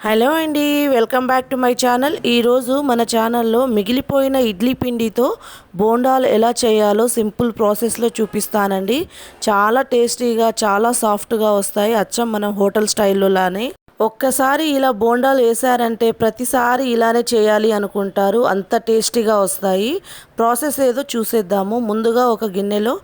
Hello అండి welcome back to my channel. ఈరోజు మన ఛానల్లో మిగిలిపోయిన ఇడ్లీ పిండితో బోండాలు ఎలా చేయాలో సింపుల్ ప్రాసెస్లో చూపిస్తానండి. చాలా టేస్టీగా చాలా సాఫ్ట్గా వస్తాయి. అచ్చం మనం హోటల్ స్టైల్లోలానే ఒక్కసారి ఇలా బోండాలు వేసారంటే ప్రతిసారి ఇలానే చేయాలి అనుకుంటారు. అంత టేస్టీగా వస్తాయి. ప్రాసెస్ ఏదో చూసేద్దాము. ముందుగా ఒక గిన్నెలో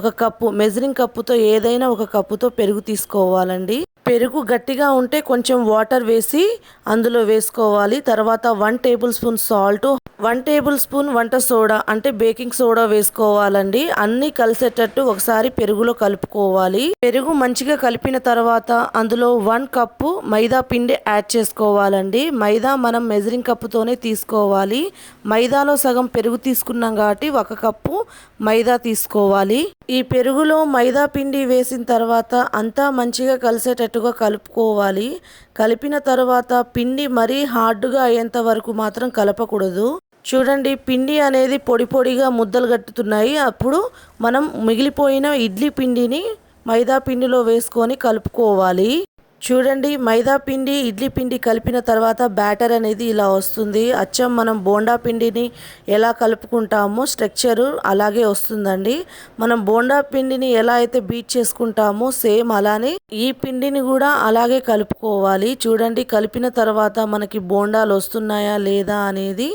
ఒక కప్పు మెజరింగ్ కప్పుతో ఏదైనా ఒక కప్పుతో పెరుగు తీసుకోవాలండి. పెరుగు గట్టిగా ఉంటే కొంచెం వాటర్ వేసి అందులో వేసుకోవాలి. తర్వాత one table spoon salt one table spoon వంట సోడా అంటే బేకింగ్ సోడా వేసుకోవాలండి. అన్నీ కలిసేటట్టు ఒకసారి పెరుగులో కలుపుకోవాలి. పెరుగు మంచిగా కలిపిన తర్వాత అందులో వన్ కప్పు మైదా పిండి యాడ్ చేసుకోవాలండి. మైదా మనం మెజరింగ్ కప్పుతోనే తీసుకోవాలి. మైదాలో సగం పెరుగు తీసుకున్నాం కాబట్టి ఒక కప్పు మైదా తీసుకోవాలి. ఈ పెరుగులో మైదా పిండి వేసిన తర్వాత అంతా మంచిగా కలిసేటట్టుగా కలుపుకోవాలి. కలిపిన తర్వాత పిండి మరీ హార్డ్గా అయ్యేంత వరకు మాత్రం కలపకూడదు. చూడండి పిండి అనేది పొడి పొడిగా ముద్దలు కట్టుతున్నాయి. అప్పుడు మనం మిగిలిపోయిన ఇడ్లీ పిండిని మైదా పిండిలో వేసుకొని కలుపుకోవాలి. చూడండి మైదా పిండి ఇడ్లీ పిండి కలిపిన తర్వాత బ్యాటర్ అనేది ఇలా వస్తుంది. అచ్చం మనం బోండా పిండిని ఎలా కలుపుకుంటామో స్ట్రక్చరు అలాగే వస్తుందండి. మనం బోండా పిండిని ఎలా అయితే బీట్ చేసుకుంటామో సేమ్ అలానే ఈ పిండిని కూడా అలాగే కలుపుకోవాలి. చూడండి కలిపిన తర్వాత మనకి బోండాలు వస్తున్నాయా లేదా అనేది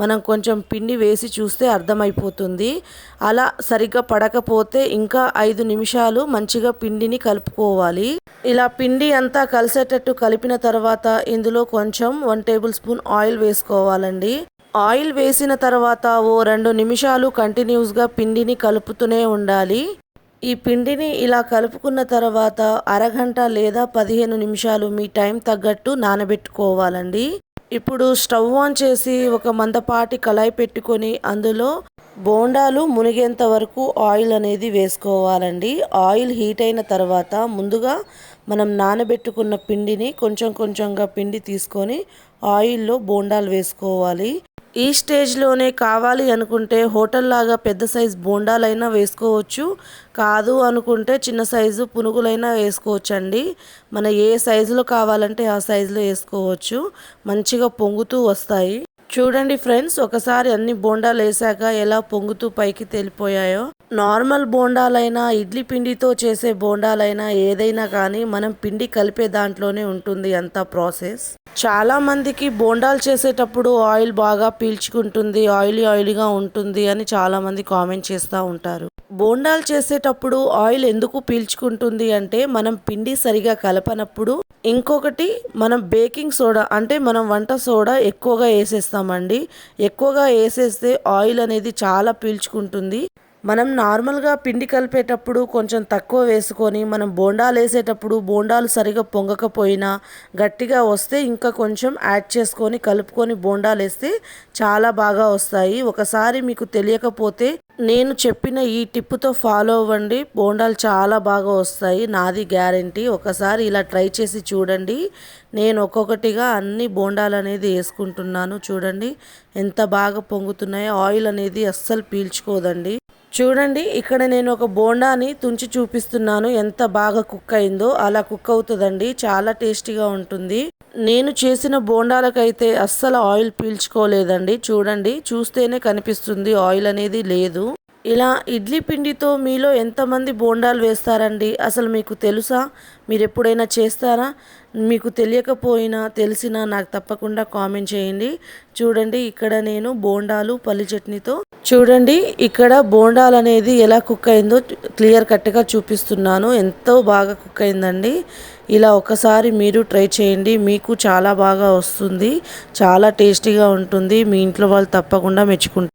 మనం కొంచెం పిండి వేసి చూస్తే అర్థమైపోతుంది. అలా సరిగ్గా పడకపోతే ఇంకా ఐదు నిమిషాలు మంచిగా పిండిని కలుపుకోవాలి. ఇలా పిండి అంతా కలిసేటట్టు కలిపిన తర్వాత ఇందులో కొంచెం వన్ టేబుల్ స్పూన్ ఆయిల్ వేసుకోవాలండి. ఆయిల్ వేసిన తర్వాత ఓ రెండు నిమిషాలు కంటిన్యూస్గా పిండిని కలుపుతూనే ఉండాలి. ఈ పిండిని ఇలా కలుపుకున్న తర్వాత అరగంట లేదా పదిహేను నిమిషాలు మీ టైం తగ్గట్టు నానబెట్టుకోవాలండి. ఇప్పుడు స్టవ్ ఆన్ చేసి ఒక మందపాటి కళాయి పెట్టుకొని అందులో బోండాలు మునిగేంత వరకు ఆయిల్ అనేది వేసుకోవాలండి. ఆయిల్ హీట్ అయిన తర్వాత ముందుగా మనం నానబెట్టుకున్న పిండిని కొంచెం కొంచెంగా పిండి తీసుకొని ఆయిల్లో బోండాలు వేసుకోవాలి. ఈ స్టేజ్లోనే కావాలి అనుకుంటే హోటల్ లాగా పెద్ద సైజు బోండాలైనా వేసుకోవచ్చు. కాదు అనుకుంటే చిన్న సైజు పునుగులైనా వేసుకోవచ్చు అండి మన ఏ సైజులో కావాలంటే ఆ సైజులో వేసుకోవచ్చు. మంచిగా పొంగుతూ వస్తాయి. చూడండి ఫ్రెండ్స్ ఒకసారి అన్ని బోండాలు వేసాక ఎలా పొంగుతూ పైకి తేలిపోయాయో. నార్మల్ బోండాలైనా ఇడ్లీ పిండితో చేసే బోండాలైనా ఏదైనా కానీ మనం పిండి కలిపే దాంట్లోనే ఉంటుంది అంత ప్రాసెస్. చాలా మందికి బోండాలు చేసేటప్పుడు ఆయిల్ బాగా పీల్చుకుంటుంది ఆయిలీ ఆయిల్గా ఉంటుంది అని చాలా మంది కామెంట్ చేస్తూ ఉంటారు. బోండాలు చేసేటప్పుడు ఆయిల్ ఎందుకు పీల్చుకుంటుంది అంటే మనం పిండి సరిగా కలపనప్పుడు ఇంకొకటి మనం బేకింగ్ సోడా అంటే మనం వంట సోడా ఎక్కువగా వేసేస్తామండి. ఎక్కువగా వేసేస్తే ఆయిల్ అనేది చాలా పీల్చుకుంటుంది. మనం నార్మల్గా పిండి కలిపేటప్పుడు కొంచెం తక్కువ వేసుకొని మనం బోండాలు వేసేటప్పుడు బోండాలు సరిగా పొంగకపోయినా గట్టిగా వస్తే ఇంకా కొంచెం యాడ్ చేసుకొని కలుపుకొని బోండాలు వేస్తే చాలా బాగా వస్తాయి. ఒకసారి మీకు తెలియకపోతే నేను చెప్పిన ఈ టిప్పుతో ఫాలో అవ్వండి. బోండాలు చాలా బాగా వస్తాయి. నాది గ్యారంటీ. ఒకసారి ఇలా ట్రై చేసి చూడండి. నేను ఒక్కొక్కటిగా అన్ని బోండాలు అనేది వేసుకుంటున్నాను. చూడండి. ఎంత బాగా పొంగుతున్నాయో. ఆయిల్ అనేది అస్సలు పీల్చుకోదండి. చూడండి ఇక్కడ నేను ఒక బోండాని తుంచి చూపిస్తున్నాను. ఎంత బాగా కుక్ అయిందో అలా కుక్ అవుతుందండి. చాలా టేస్టీగా ఉంటుంది. నేను చేసిన బోండాలకైతే అస్సలు ఆయిల్ పీల్చుకోలేదండి. చూడండి చూస్తేనే కనిపిస్తుంది ఆయిల్ అనేది లేదు. ఇలా ఇడ్లీ పిండితో మీలో ఎంతమంది బోండాలు వేస్తారండి? అసలు మీకు తెలుసా? మీరు ఎప్పుడైనా చేస్తారా? మీకు తెలియకపోయినా తెలిసినా నాకు తప్పకుండా కామెంట్ చేయండి. చూడండి ఇక్కడ నేను బోండాలు పల్లి చట్నీతో చూడండి ఇక్కడ బోండాలు అనేది ఎలా కుక్ అయిందో క్లియర్ కట్గా చూపిస్తున్నాను. ఎంతో బాగా కుక్ అయిందండి. ఇలా ఒకసారి మీరు ట్రై చేయండి. మీకు చాలా బాగా వస్తుంది. చాలా టేస్టీగా ఉంటుంది. మీ ఇంట్లో వాళ్ళు తప్పకుండా మెచ్చుకుంటారు.